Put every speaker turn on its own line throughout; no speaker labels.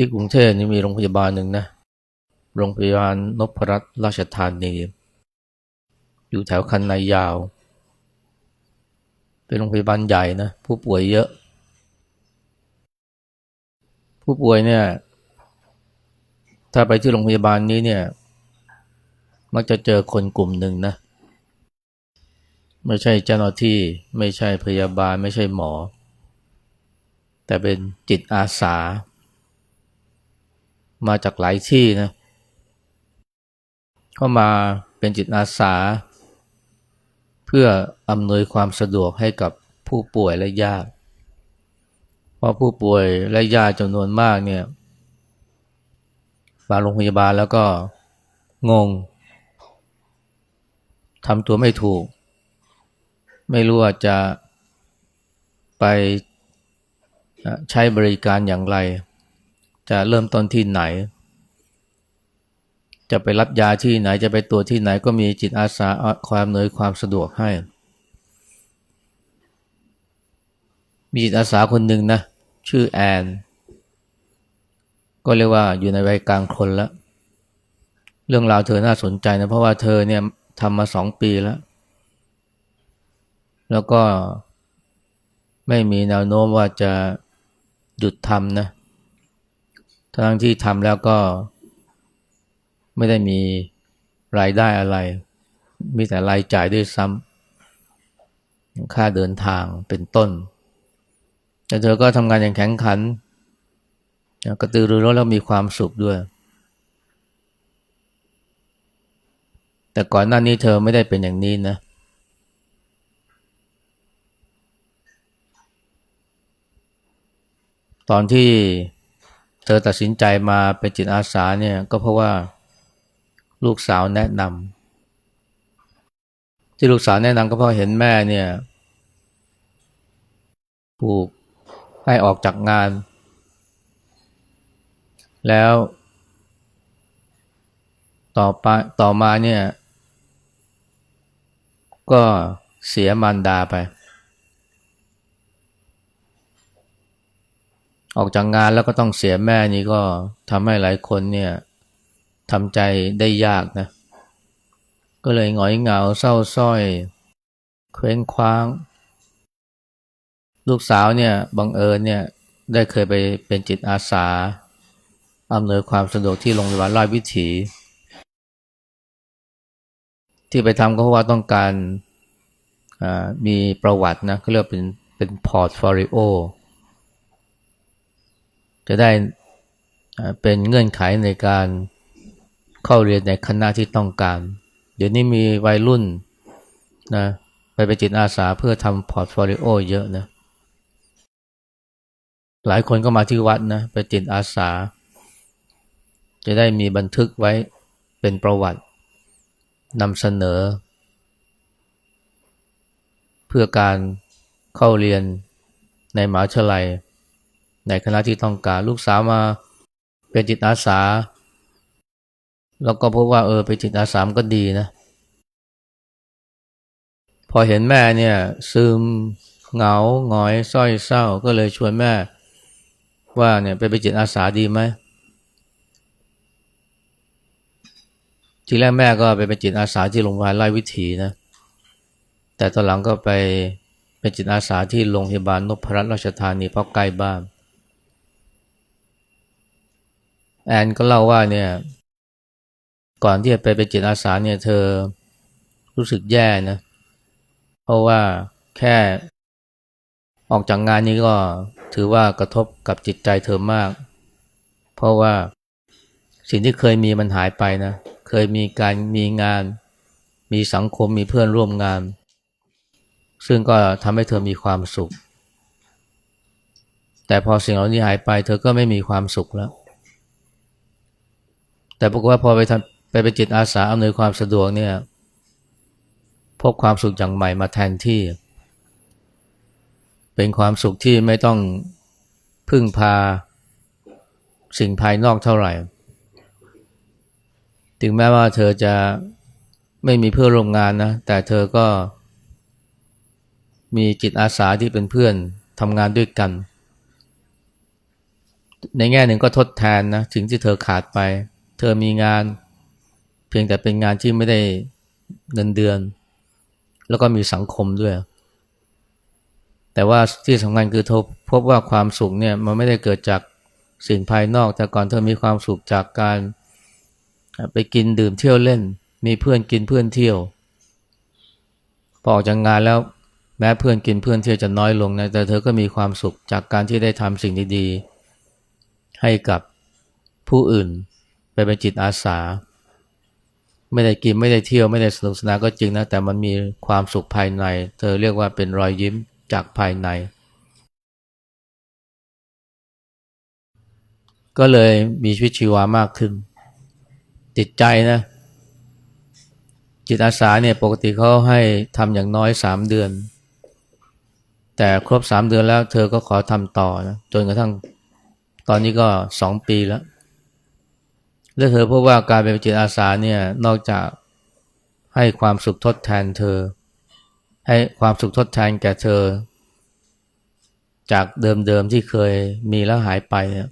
ที่กรุงเทพนี่มีโรงพยาบาลหนึ่งนะ โรงพยาบาลนพรัตน์ราชธานี อยู่แถวคันนายาว เป็นโรงพยาบาลใหญ่นะ ผู้ป่วยเยอะ ผู้ป่วยเนี่ย ถ้าไปที่โรงพยาบาลนี้เนี่ย มักจะเจอคนกลุ่มหนึ่งนะ ไม่ใช่เจ้าหน้าที่ ไม่ใช่พยาบาล ไม่ใช่หมอ แต่เป็นจิตอาสา มาจากหลายที่นะเข้ามาเป็นจิตอาสา เพื่ออำนวยความสะดวกให้กับผู้ป่วยและญาติเพราะผู้ป่วยและญาติจำนวนมากเนี่ยมาโรงพยาบาลแล้วก็งงทำตัวไม่ถูก ไม่รู้ว่าจะไปใช้บริการอย่างไร จะเริ่มต้นที่ไหน จะไปรับยาที่ไหนจะไปตรวจที่ไหนก็มีจิตอาสาความเนยความสะดวกให้ มีจิตอาสาคนหนึ่งนะ ชื่อแอน ก็เรียกว่าอยู่ในวัยกลางคนแล้ว เรื่องราวเธอน่าสนใจนะ เพราะว่าเธอเนี่ยทำมาสองปีแล้ว แล้วก็ไม่มีแนวโน้มว่าจะหยุดทำนะ ทั้งที่ทำแล้วก็ไม่ได้มีรายได้อะไร มีแต่รายจ่ายด้วยซ้ำค่าเดินทางเป็นต้น แต่เธอก็ทำงานอย่างแข็งขันกระตือรือร้นแล้วมีความสุขด้วย แต่ก่อนหน้านี้เธอไม่ได้เป็นอย่างนี้นะตอนที่ เธอตัดสินใจมาเป็นจิตอาสาเนี่ยก็เพราะว่าลูกสาวแนะนำที่ลูกสาวแนะนำก็เพราะเห็นแม่เนี่ยถูกให้ออกจากงาน แล้ว ต่อไปต่อมาเนี่ย ก็เสียมารดาไป ออกจากงานแล้วก็ต้องเสียแม่นี่ก็ทำให้หลายคนเนี่ยทำใจได้ยากนะ ก็เลยหงอยเหงาเศร้าส้อย เคว้งคว้าง ลูกสาวเนี่ยบังเอิญเนี่ยได้เคยไปเป็นจิตอาสาอำนวยความสะดวกที่โรงพยาบาลราชวิถี ที่ไปทำก็เพราะว่าต้องการมีประวัตินะเขาเรียกเป็นเป็นพอร์ตโฟลิโอ จะได้เป็นเงื่อนไขในการเข้าเรียนในคณะที่ต้องการ เดี๋ยวนี้มีวัยรุ่นนะไปเป็นจิตอาสาเพื่อทำพอร์ตโฟลิโอเยอะนะ หลายคนก็มาที่วัดนะไปจิตอาสา จะได้มีบันทึกไว้เป็นประวัตินำเสนอ เพื่อการเข้าเรียนในมหาวิทยาลัย ในคณะที่ต้องการลูกสาวมาเป็นจิตอาสา แล้วก็พบว่าเออไปจิตอาสามก็ดีนะ พอเห็นแม่เนี่ยซึมเหงาหงอยส้อยเศร้าก็เลยชวนแม่ ว่าเนี่ยไปไปจิตอาสาดีไหมทีแรกแม่ก็ไปเป็นจิตอาสาที่โรงพยาบาลไล่วิถีนะ แต่ตอนหลังก็ไปเป็นจิตอาสาที่โรงพยาบาลนพรัตน์ราชธานีเพราะใกล้บ้าน แอนก็เล่าว่าเนี่ย ก่อนที่จะไปเป็นจิตอาสาเนี่ยเธอรู้สึกแย่นะ เพราะว่าแค่ออกจากงานนี้ก็ถือว่ากระทบกับจิตใจเธอมาก เพราะว่าสิ่งที่เคยมีมันหายไปนะ เคยมีการมีงาน มีสังคมมีเพื่อนร่วมงาน ซึ่งก็ทำให้เธอมีความสุข แต่พอสิ่งเหล่านี้หายไป เธอก็ไม่มีความสุขแล้ว แต่ปรากฏว่าพอไปทำไปเป็นจิตอาสาอำนวยความสะดวกเนี่ยพบความสุขอย่างใหม่มาแทนที่ เป็นความสุขที่ไม่ต้องพึ่งพาสิ่งภายนอกเท่าไหร่ ถึงแม้ว่าเธอจะไม่มีเพื่อนร่วมงานนะ แต่เธอก็มีจิตอาสาที่เป็นเพื่อนทำงานด้วยกัน ในแง่หนึ่งก็ทดแทนนะสิ่งที่เธอขาดไป เธอมีงานเพียงแต่เป็นงานที่ไม่ได้เงินเดือน แล้วก็มีสังคมด้วย แต่ว่าที่สำคัญคือเธอพบว่าความสุขเนี่ยมันไม่ได้เกิดจากสิ่งภายนอก แต่ก่อนเธอมีความสุขจากการไปกินดื่มเที่ยวเล่น มีเพื่อนกินเพื่อนเที่ยวพอออกจากงานแล้วแม้เพื่อนกินเพื่อนเที่ยวจะน้อยลงนะแต่เธอก็มีความสุขจากการที่ได้ทำสิ่งดีๆให้กับผู้อื่น ไปเป็นจิตอาสา ไม่ได้กินไม่ได้เที่ยวไม่ได้สนุกสนานก็จริงนะ แต่มันมีความสุขภายใน เธอเรียกว่าเป็นรอยยิ้มจากภายใน ก็เลยมีชีวิตชีวามากขึ้น จิตใจนะ จิตอาสาเนี่ยปกติเขาให้ทำอย่างน้อยสามเดือน แต่ครบสามเดือนแล้วเธอก็ขอทำต่อนะจนกระทั่งตอนนี้ก็สองปีแล้ว และเธอพบว่าการเป็นจิตอาสาเนี่ยนอกจากให้ความสุขทดแทนเธอ ให้ความสุขทดแทนแก่เธอ จากเดิมๆที่เคยมีแล้วหายไปเนี่ย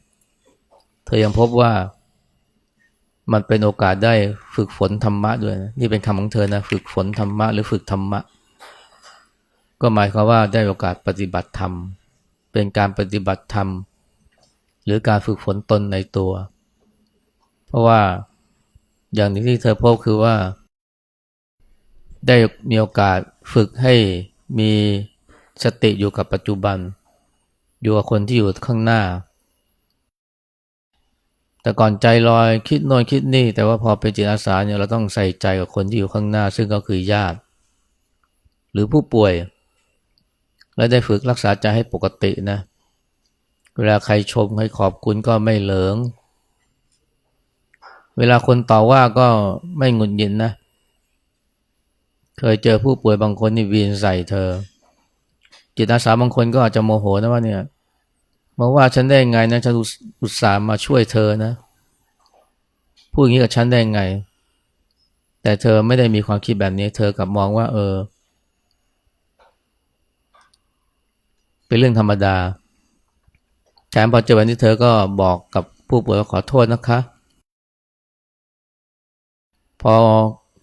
เธอยังพบว่ามันเป็นโอกาสได้ฝึกฝนธรรมะด้วยนะนี่เป็นคำของเธอนะฝึกฝนธรรมะหรือฝึกธรรมะ ก็หมายความว่าได้โอกาสปฏิบัติธรรม เป็นการปฏิบัติธรรม หรือการฝึกฝนตนในตัว เพราะว่าอย่างที่เธอพบคือว่า ได้มีโอกาสฝึกให้มีสติอยู่กับปัจจุบัน อยู่กับคนที่อยู่ข้างหน้า แต่ก่อนใจลอยคิดโน่นคิดนี่ แต่ว่าพอเป็นจิตอาสาเนี่ยเราต้องใส่ใจกับคนที่อยู่ข้างหน้า ซึ่งก็คือญาติ หรือผู้ป่วย และได้ฝึกรักษาใจให้ปกตินะเวลาใครชมใครขอบคุณก็ไม่เหลิง เวลาคนต่อว่าก็ไม่หงุดหงิดนนะ เคยเจอผู้ป่วยบางคนนี่วีนใส่เธอ จิตอาสาบางคนก็อาจจะโมโหนะว่าเนี่ยมาว่าฉันได้ไงนะฉันอุตส่าห์มาช่วยเธอนะพูดอย่างนี้กับฉันได้ไง แต่เธอไม่ได้มีความคิดแบบนี้ เธอกลับมองว่า เออ เป็นเรื่องธรรมดาแถมพอเจอวันที่เธอก็บอกกับผู้ป่วยว่าขอโทษนะคะ พอ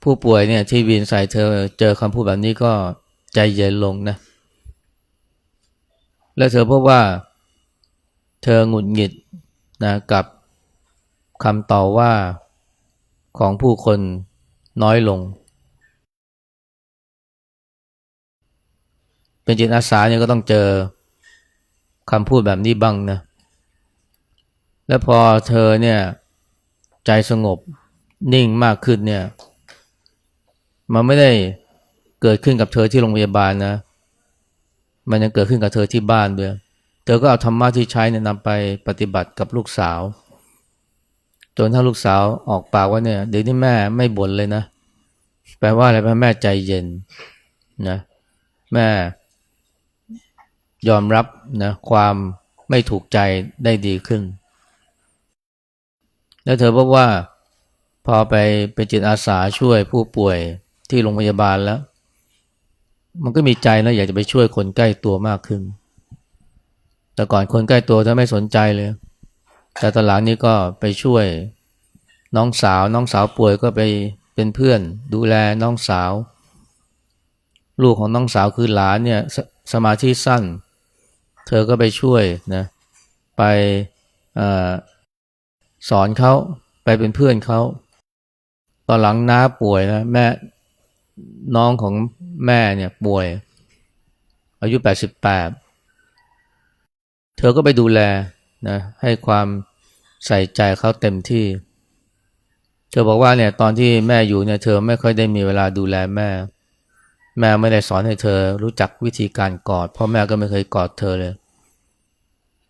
ผู้ป่วยเนี่ยที่วินใส่เธอเจอคำพูดแบบนี้ก็ใจเย็นลงนะ แล้วเธอพบว่า เธอหงุดหงิดนะกับคำต่อว่าของผู้คนน้อยลง เป็นจิตอาสาเนี่ยก็ต้องเจอคำพูดแบบนี้บ้างนะ แล้วพอเธอเนี่ยใจสงบ นิ่งมากขึ้นเนี่ย มันไม่ได้เกิดขึ้นกับเธอที่โรงพยาบาลนะ มันยังเกิดขึ้นกับเธอที่บ้านด้วย เธอก็เอาธรรมะที่ใช้เนี่ยนำไปปฏิบัติกับลูกสาว จนถ้าลูกสาวออกปากว่าเนี่ย เดี๋ยวนี้แม่ไม่บ่นเลยนะ แปลว่าอะไรแปลแม่ใจเย็นนะ แม่ยอมรับนะความไม่ถูกใจได้ดีขึ้น แล้วเธอบอกว่า พอไปเป็นจิตอาสาช่วยผู้ป่วยที่โรงพยาบาลแล้ว มันก็มีใจนะอยากจะไปช่วยคนใกล้ตัวมากขึ้น แต่ก่อนคนใกล้ตัวเธอไม่สนใจเลย แต่ตอนหลังนี้ก็ไปช่วยน้องสาว น้องสาวป่วยก็ไปเป็นเพื่อน ดูแลน้องสาว ลูกของน้องสาวคือหลานเนี่ยสสมาธิสั้น เธอก็ไปช่วยนะไปอสอนเขาไปเป็นเพื่อนเขา ตอนหลังน้าป่วยนะแม่น้องของแม่เนี่ยป่วย อายุแปดสิบแปดเธอก็ไปดูแลนะให้ความใส่ใจเขาเต็มที่ เธอบอกว่าเนี่ยตอนที่แม่อยู่เนี่ยเธอไม่ค่อยได้มีเวลาดูแลแม่ แม่ไม่ได้สอนให้เธอรู้จักวิธีการกอด เพราะแม่ก็ไม่เคยกอดเธอเลย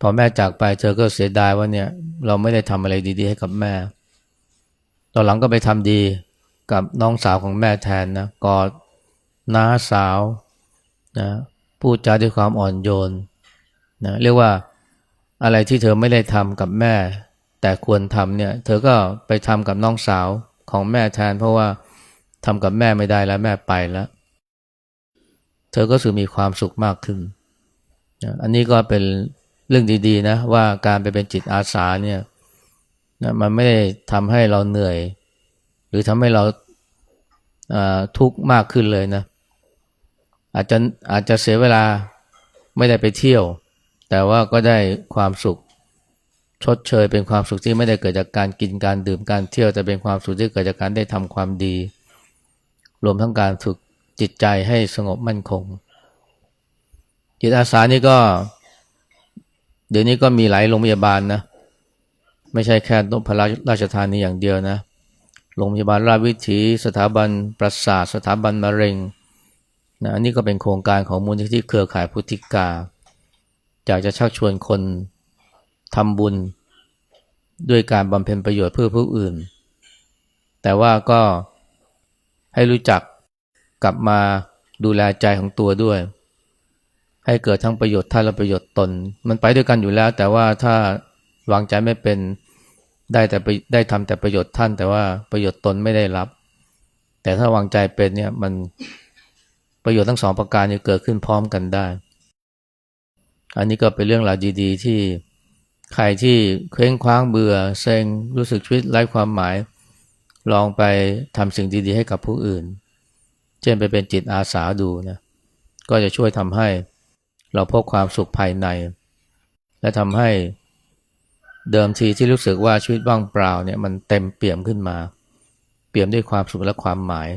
พอแม่จากไปเธอก็เสียดายว่าเนี่ยเราไม่ได้ทำอะไรดี ๆ ให้กับแม่ ตอนหลังก็ไปทำดีกับน้องสาวของแม่แทนนะกอดน้าสาวนะพูดจาด้วยความอ่อนโยนนะเรียกว่าอะไรที่เธอไม่ได้ทำกับแม่ แต่ควรทำเนี่ย เธอก็ไปทำกับน้องสาวของแม่แทน เพราะว่าทำกับแม่ไม่ได้แล้วแม่ไปแล้ว เธอก็สึกมีความสุขมากขึ้นนะอันนี้ก็เป็นเรื่องดีๆนะว่าการไปเป็นจิตอาสาเนี่ย นะมันไม่ได้ทำให้เราเหนื่อย หรือทำให้เราทุกข์มากขึ้นเลยนะ อาจจะอาจจะเสียเวลาไม่ได้ไปเที่ยว แต่ว่าก็ได้ความสุขชดเชยเป็นความสุขที่ไม่ได้เกิดจากการกินการดื่มการเที่ยวแต่เป็นความสุขที่เกิดจากการได้ทำความดี รวมทั้งการฝึกจิตใจให้สงบมั่นคง จิตอาสานี่ก็ เดี๋ยวนี้ก็มีหลายโรงพยาบาลนะ ไม่ใช่แค่นพราชธานีอย่างเดียวนะโรงพยาบาลราชวิถี สถาบันประสาท สถาบันมะเร็งนะอันนี้ก็เป็นโครงการของมูลนิธิเครือข่ายพุทธิกาอยากจะชักชวนคนทำบุญ ด้วยการบำเพ็ญประโยชน์เพื่อผู้อื่น แต่ว่าก็ให้รู้จักกลับมาดูแลใจของตัวด้วย ให้เกิดทั้งประโยชน์ท่านและประโยชน์ตน มันไปด้วยกันอยู่แล้ว แต่ว่าถ้าวางใจไม่เป็น ได้แต่ได้ทำแต่ประโยชน์ท่าน แต่ว่าประโยชน์ตนไม่ได้รับ แต่ถ้าวางใจเป็นเนี่ยมันประโยชน์ทั้งสองประการจะเกิดขึ้นพร้อมกันได้ อันนี้ก็เป็นเรื่องราวดีๆ ที่ใครที่เคว้งคว้างเบื่อเซ็งรู้สึกชีวิตไร้ความหมาย ลองไปทำสิ่งดีๆ ให้กับผู้อื่น เช่นไปเป็นจิตอาสาดูนะก็จะช่วยทำให้เราพบความสุขภายใน และทำให้ เดิมทีที่รู้สึกว่าชีวิตว่างเปล่าเนี่ยมันเต็มเปี่ยมขึ้นมา เปี่ยมด้วยความสุขและความหมาย